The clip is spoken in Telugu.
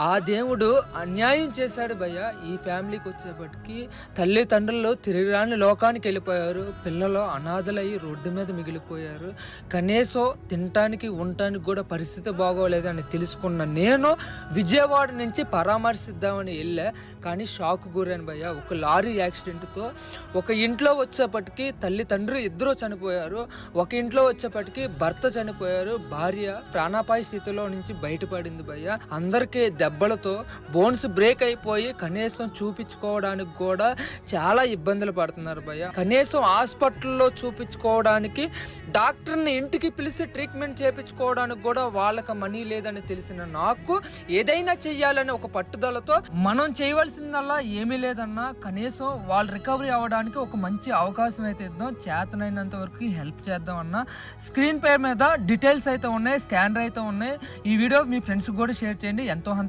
ఆ దేవుడు అన్యాయం చేశాడు భయ్య. ఈ ఫ్యామిలీకి వచ్చేపటికి తల్లిదండ్రులు తిరిగిరాని లోకానికి వెళ్ళిపోయారు. పిల్లలు అనాథలయ్యి రోడ్డు మీద మిగిలిపోయారు. కనీసం తినటానికి ఉండటానికి కూడా పరిస్థితి బాగోలేదని తెలుసుకున్న నేను విజయవాడ నుంచి పరామర్శిద్దామని వెళ్ళా. కానీ షాక్ గురాను భయ్య. ఒక లారీ యాక్సిడెంట్తో ఒక ఇంట్లో వచ్చేపటికి తల్లిదండ్రులు ఇద్దరు చనిపోయారు. ఒక ఇంట్లో వచ్చేపటికి భర్త చనిపోయారు. భార్య ప్రాణాపాయ స్థితిలో నుంచి బయటపడింది భయ్య. అందరికీ దెబ్బలతో బోన్స్ బ్రేక్ అయిపోయి కనీసం చూపించుకోవడానికి కూడా చాలా ఇబ్బందులు పడుతున్నారు భయ్య. కనీసం హాస్పిటల్లో చూపించుకోవడానికి డాక్టర్ని ఇంటికి పిలిచి ట్రీట్మెంట్ చేయించుకోవడానికి కూడా వాళ్ళకి మనీ లేదని తెలిసిన నాకు ఏదైనా చెయ్యాలని ఒక పట్టుదలతో మనం చేయవలసిందల్లా ఏమీ లేదన్నా కనీసం వాళ్ళు రికవరీ అవ్వడానికి ఒక మంచి అవకాశం అయితే ఇద్దాం. చేతనైనంత వరకు హెల్ప్ చేద్దాం అన్న స్క్రీన్ పే మీద డీటెయిల్స్ అయితే ఉన్నాయి స్కానర్ అయితే ఉన్నాయి. ఈ వీడియో మీ ఫ్రెండ్స్కి కూడా షేర్ చేయండి. ఎంతో అంత